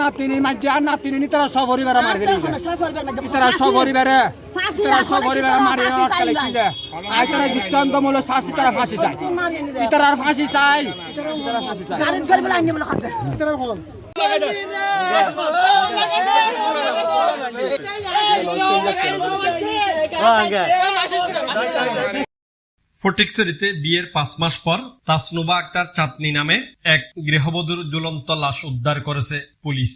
নাতিনি আর নাতিনি নি তারা সপরিবারে মারবে তারা সপরিবারে তারা সপরিবারে মারি অটকালে কি দে আই তারা দৃষ্টান্তমূলক শাস্তি তারা ফাঁসি চাই। তারা আর ফাঁসি চাই। তারা ফাঁসি চাই তারা বল ফটিকছড়িতে বিয়ের পাঁচ মাস পর তাসনুবা আক্তার চাঁদনি নামে এক গৃহবধূর জ্বলন্ত লাশ উদ্ধার করেছে পুলিশ।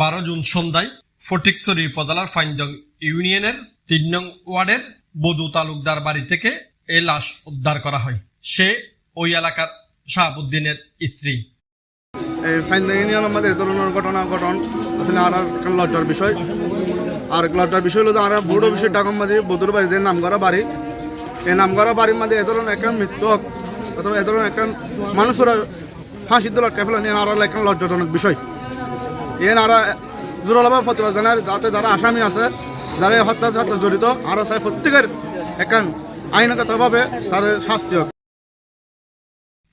বারো জুন সন্ধ্যায় ফটিকছড়ি উপজেলার ফাইনজং ইউনিয়নের তিন নং ওয়ার্ডের বধু তালুকদার বাড়ি থেকে এ লাশ উদ্ধার করা হয়। সে ওই এলাকার শাহাবুদ্দিনের স্ত্রী। ফাইনাল ইউনিয়নের মধ্যে এ ধরনের ঘটনা ঘটন আসলে আর একটা লজ্জার বিষয়। আর লজ্জার বিষয় হলো আর বড় বিষয় টাকার মধ্যে বধুর বাড়িতে নাম করা বাড়ি। এই নাম করা বাড়ির মধ্যে এ ধরনের একটা মৃত্যু হোক অথবা এ ধরনের একটা মানুষেরা ফাঁসি তোলা ফেলে নিয়ে আর একটা লজ্জাজনক বিষয়। এন আর জোরালাভাবে প্রতিবাদ জানায়, যাতে যারা আসামি আছে, যারা এই হত্যার সাথে জড়িত, আরও চাই প্রত্যেকের একখান আইনগতভাবে তাদের শাস্তি হোক।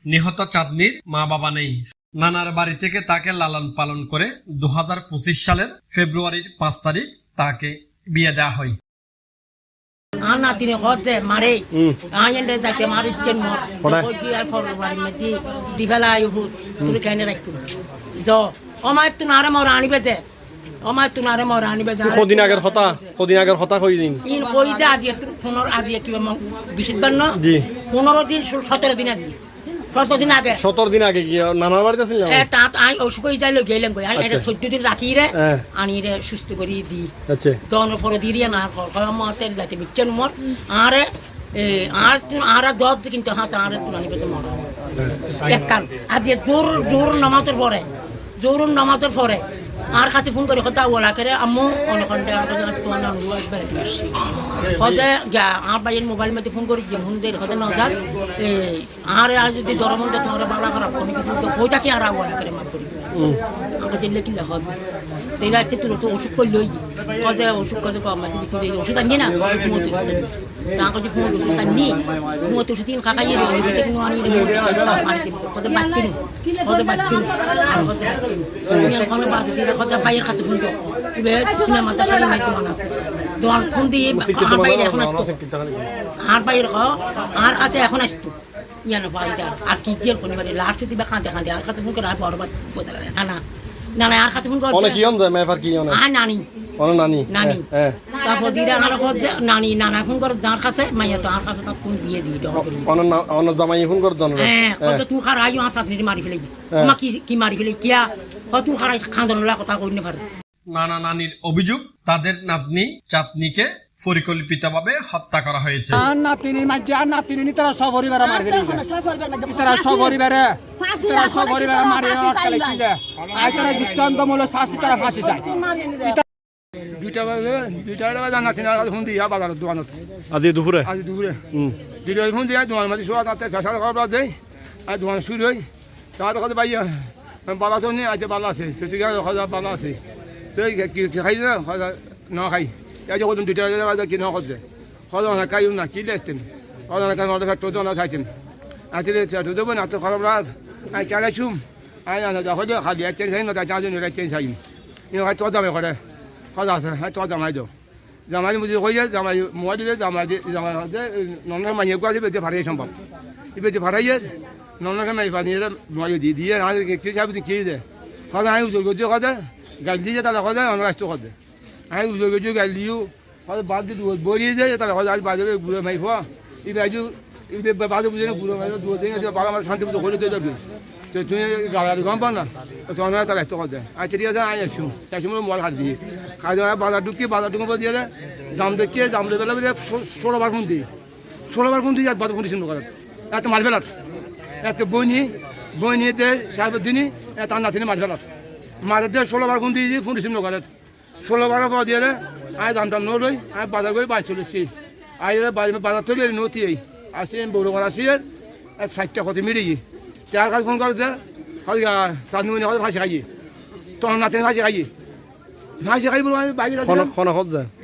নিহত চাঁদনির মা বাবা নেই। নানার বাড়ি থেকে তাকে লালন পালন করে দু সালের ফেব্রুয়ারির পাঁচ তারিখ তাকে বিয়ে দেওয়া হয়। নাতিনি হতে মারে। আয়েন্ডে যাকে মারিচ্ছেন মত ওই কি আর ফল বাড়ি মেটি দিবেলা আয়ু হুত কেন রাখতো দ অমায় তুই নারে মর আনিবে দে অমায় তুই নারে মর আনিবে দে কদিন আগের হতা? কদিন আগের হতা কই দিন? ইন কই দে ফোনের কিবা ন জি। পনেরো দিন সতেরো দিন আগে সতেরো দিন আগে। সতেরো দিন আগে নানার বাড়িতে ওষুধ গেলাম এটা চোদ্দ দিন রাখি রে হ্যাঁ। আনি রে সুস্থ করি দি। আচ্ছা। দন পরে দিয়ে না মতে যাতে বিচ্ছেন মর। আরে আর আর দশ কিন্তু হাত আর তুলানি পেতে মর। একখান আজ জোর জোর নামাজের পরে জোর নামাতের পরে আর খাতে ফোন করে কথা বলা করে, আম্মু অনেকক্ষণ তোমার নাম হতে যা, আর বাইয়ের মোবাইল মধ্যে ফোন করি যে ফোন দিয়ে হতে নজার আর যদি দরম মধ্যে তোমার বাংলা খারাপ, কোনো কিছু তো থাকে, আর বলা করে করি আমাকে দিলে কি লেখা হবে তাই রাতে তুলো তো ওষুধ করলে ওই ওষুধ কিছু আনি না? ঘুমোতে তাকে যে ফোন ওষুধ আনি ঘুমোতে ওষুধ দিন খাকাই রে ওষুধ কিন্তু আনি রে মারতে কদে বাচ্চি কদে বাচ্চি আর কদে বাচ্চি নিয়ে কোন বাদ দিয়ে কদে বাইয়ের কাছে ফোন সিনেমা তা আছে। তোমার ফোন দিয়ে আর বাইরে এখন আসতো। কাছে এখন আসতো। ইয়ানো পাইটা আর কি জেল কোন বাড়ি? লাস্ট দিবা কাঁদে কাঁদে আর কাছে ফোন করে আর বড় বাদ বদলা না। না না না আর কাছে ফোন করে অনেক কি হন যায় মেফার কি হন আর নানি। অনেক নানি নানি। হ্যাঁ। তারপর দিদা আমার ঘর যে- নানি নানা ফোন করে যার কাছে মাইয়া তো আর কাছে ফোন দিয়ে দিই অনেক অনেক জামাই ফোন করে জন হ্যাঁ কত তুই খারা আইও আর সাথে মারি ফেলে তোমা কি কি মারি ফেলে কিয়া? কত তুই খারা খান্দন কথা কই না পারে। নানা নানির অভিযোগ তাদের নাতনি চাঁদনিকে পরিকল্পিতভাবে হত্যা করা হয়েছে। আর নাতিনি মাঝে আর নাতিনি নি তারা সপরিবারে মারবে তারা সপরিবারে তারা সপরিবারে মারি অটকালে কি আই তারা দৃষ্টান্তমূলক শাস্তি তারা ফাঁসি চাই। দুইটা বাজে দুইটা বাজে আর ফোন দিয়া বাজারের দোকানত। আজি দুপুরে? আজ দুপুরে। হুম দুইটা ফোন দিয়া দোকান মাঝে শোয়া তাতে ফেসার খবর দেয় আর দোকান শুরু হই। তার কথা ভাই বালা তো নেই আজকে বালা আছে। সেটি কথা বালা আছে। তুই কি কি খাই না? ন খাই। এই যে কত দুইটা বাজে কি ন করছে কথা না খাই না কি লেসতেন কথা না খাই নটা তো না খাইতেন আজকে তো দেবো না তো খারাপ রাত আই কেন ছুম আই না দেখো যে খালি চেন খাই না তাই চারজন চেন খাই ইনো খাই তো দামে করে কথা আছে হ্যাঁ তো দামাই দাও জামাই মুজি কইয়ে জামাই মোয়া দিবে জামাই দি জামাই দে নন্না মাইয়ে কোয়া দিবে ভাড়াই সম্ভব ইবে যে ভাড়াইয়ে নন্না মাই পানিয়ে মোয়া দি দিয়ে কি যাবে কি দে কথা আই উজল গজে দিয়ে আই উজল গজে দিও কথা বাদ দিয়ে বড়িয়ে যায়, তাহলে কথা আজ বাজাবে ঘুরে মাই আজু বাজে বুঝে না ঘুরে মাই দু বাবা আমার শান্তি মতো করে দিয়ে তো তুই গাড়ি গম পাও না? তো অন্য তাহলে রাষ্ট্র কথা আচ্ছা ঠিক আছে আই আসু আসু মোবাইল হাত দিয়ে। খাই দেওয়া বাজার ঢুকিয়ে বাজার ঢুকে দিয়ে দেয় জাম দেখিয়ে জাম দেবে বেলা ষোলো বার ফোন দিই ষোলো বার ফোন দিয়ে বাদ ফোন দিয়েছিল করার। এত মার ফেলার এত বই নিয়ে বই নিয়ে দে সাহেবের দিনই এত আন্না তিনি মার ফেলার মারে দিয়ে ষোলো বার ফোন দিয়ে দিয়ে ফোন করার। ষোলো বারো পর দিয়ে আয় দাম টাম নই আমি বাজার করে বাড়ি চলেছি আই বাজার চলে নতি এই আসি বড় করা আসি ষাটটা কত মিলিয়ে তার কাছে ফোন করে দে খালি সাত মিনিট ফাঁসি খাইয়ে। তখন নাতিনি ফাঁসি খাইয়ে। ভাই সে খাই বলব আমি বাইরে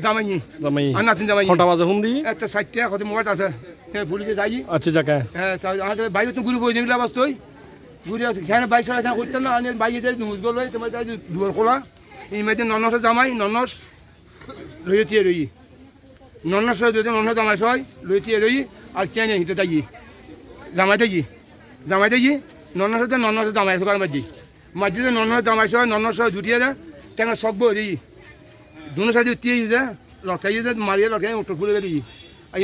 জামাই আর নাতিন জামাই কটা বাজে ফোন দি একটা সাইডটা কত মোবাইল আছে। হ্যাঁ পুলিশে যাই আচ্ছা যাকে হ্যাঁ আমাদের বাইরে তো গুরু বই যেগুলো বাস তুই ঘুরে খেয়ে খেয়ে করতেন না। আমি বাইরে যাই নুজ গেল তোমার দুয়ার খোলা। এই মেয়েদের ননস জামাই, ননস রয়েছে রই ননস যদি ননস জামাই সয় রয়েছে রই আর কে নেই হিতে জামাই যাই জামাই যাই ননস ননস জামাই সবার মাঝি। মাঝিতে ননস জামাই সয়, ননস জুটিয়ে দেয় কেন সব রি দুনো সাইডে উঠিয়ে দে, লটকাই দে, মারিয়ে লটকাই উঠো ফুলে বেরিয়ে আর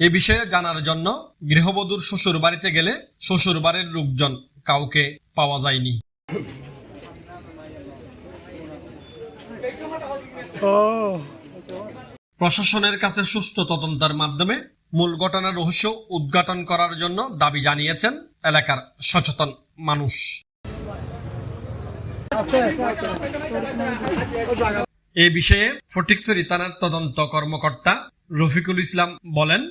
এ বিষয়ে জানার জন্য গৃহবধূর শ্বশুর বাড়িতে গেলে শ্বশুর বাড়ির লোকজন কাউকে পাওয়া যায়নি। প্রশাসনের কাছে সুষ্ঠু তদন্তের মাধ্যমে মূল ঘটনার রহস্য উদ্ঘাটন করার জন্য দাবি জানিয়েছেন এলাকার সচেতন মানুষ। এ বিষয়ে ফটিকছড়ি থানার তদন্ত কর্মকর্তা রফিকুল ইসলাম বলেন,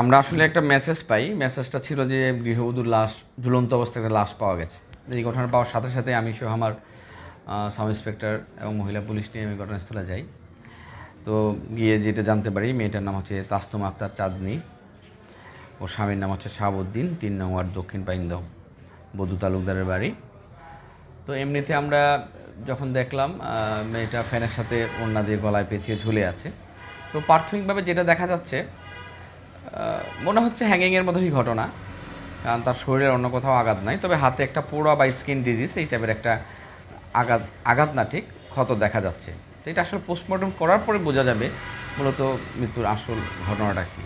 আমরা আসলে একটা মেসেজ পাই। মেসেজটা ছিল যে গৃহবধূর লাশ, ঝুলন্ত অবস্থায় লাশ পাওয়া গেছে। এই ঘটনা পাওয়ার সাথে সাথে আমি সহ আমার সাব ইন্সপেক্টর এবং মহিলা পুলিশ নিয়ে আমি ঘটনাস্থলে যাই। তো গিয়ে যেটা জানতে পারি, মেয়েটার নাম হচ্ছে তাস্তম আক্তার চাঁদনি। ওর স্বামীর নাম হচ্ছে শাহাবুদ্দিন, তিন নং ওয়ার্ড দক্ষিণ পাইন্দম বধু তালুকদারের বাড়ি। তো এমনিতে আমরা যখন দেখলাম মেয়েটা ফ্যানের সাথে ওড়না দিয়ে গলায় পেঁচিয়ে ঝুলে আছে। তো প্রাথমিকভাবে যেটা দেখা যাচ্ছে মনে হচ্ছে হ্যাঙ্গিংয়ের মতোই ঘটনা। কারণ তার শরীরের অন্য কোথাও আঘাত নাই, তবে হাতে একটা পোড়া বা স্কিন ডিজিজ এই টাইপের একটা আঘাত আঘাত না, ঠিক? ক্ষত দেখা যাচ্ছে। তো এটা আসলে পোস্টমর্টম করার পরে বোঝা যাবে মূলত মৃত্যুর আসল ঘটনাটা কী।